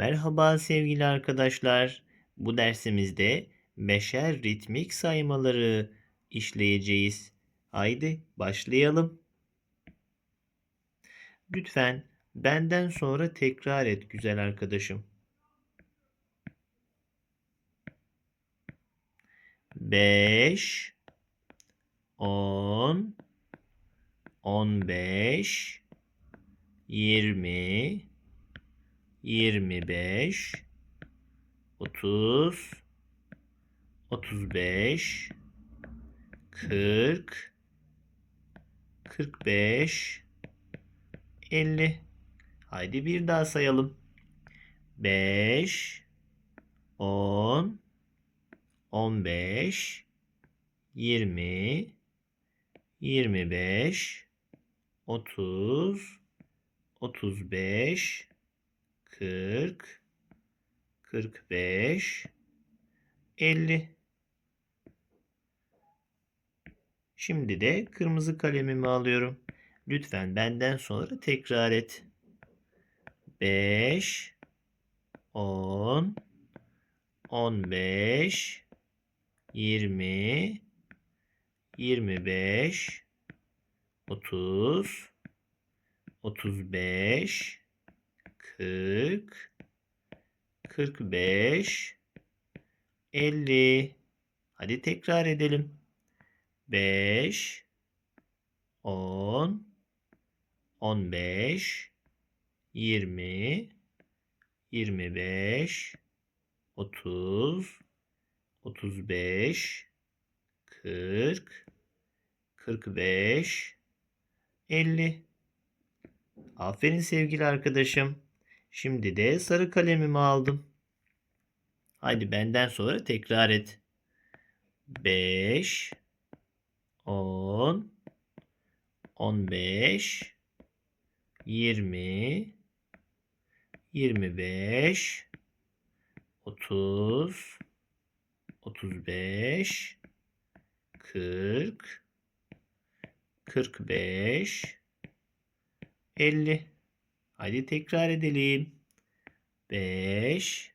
Merhaba sevgili arkadaşlar. Bu dersimizde beşer ritmik saymaları işleyeceğiz. Haydi başlayalım. Lütfen benden sonra tekrar et güzel arkadaşım. Beş, on, on beş, yirmi, yirmi beş, otuz, otuz beş, kırk, kırk beş, elli. Haydi bir daha sayalım. Beş, on, on beş, yirmi, yirmi beş, otuz, otuz beş, kırk, kırk beş, elli. Şimdi de kırmızı kalemimi alıyorum. Lütfen benden sonra tekrar et. Beş, on, on beş, yirmi, yirmi beş, otuz, otuz beş, kırk, kırk beş, elli. Hadi tekrar edelim. Beş, on, on beş, yirmi, yirmi beş, otuz, otuz beş, kırk, kırk beş, elli. Aferin sevgili arkadaşım. Şimdi de sarı kalemimi aldım. Haydi benden sonra tekrar et. 5 10 15 20 25 30 35 40 45 50 Haydi tekrar edelim. Beş,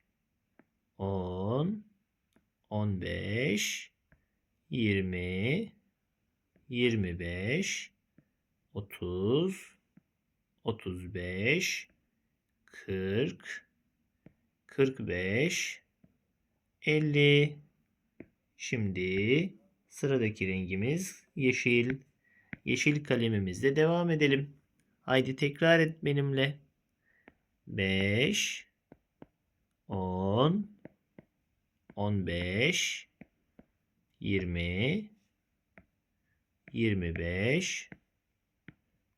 on, on beş, yirmi, yirmi beş, otuz, otuz beş, kırk, kırk beş, elli. Şimdi sıradaki rengimiz yeşil. Yeşil kalemimizle devam edelim. Haydi tekrar et benimle. Beş, on, on beş, yirmi, yirmi beş,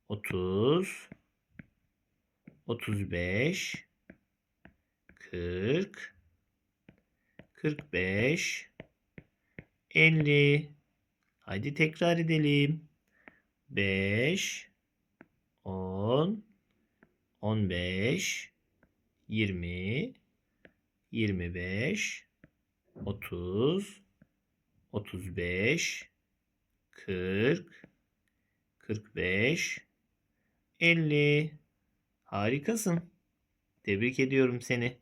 otuz, otuz beş, kırk, kırk beş, elli. Haydi tekrar edelim. Beş, on, on beş, yirmi, yirmi beş, otuz, otuz beş, kırk, kırk beş, elli. Harikasın. Tebrik ediyorum seni.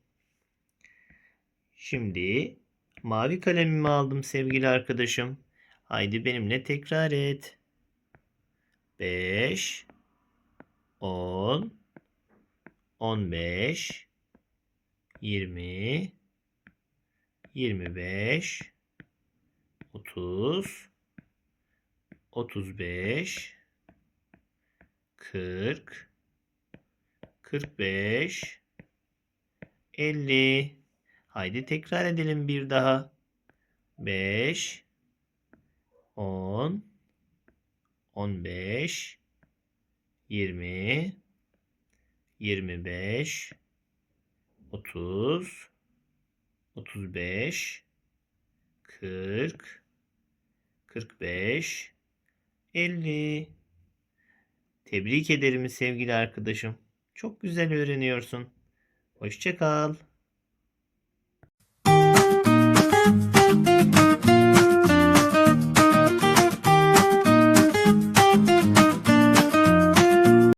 Şimdi mavi kalemimi aldım sevgili arkadaşım. Haydi benimle tekrar et. Beş, on, on beş, yirmi, yirmi beş, otuz, otuz beş, kırk, kırk beş, elli. Haydi tekrar edelim bir daha. Beş, on, on beş, yirmi, yirmi beş, otuz, otuz beş, kırk, kırk beş, elli. Tebrik ederim sevgili arkadaşım. Çok güzel öğreniyorsun. Hoşça kal.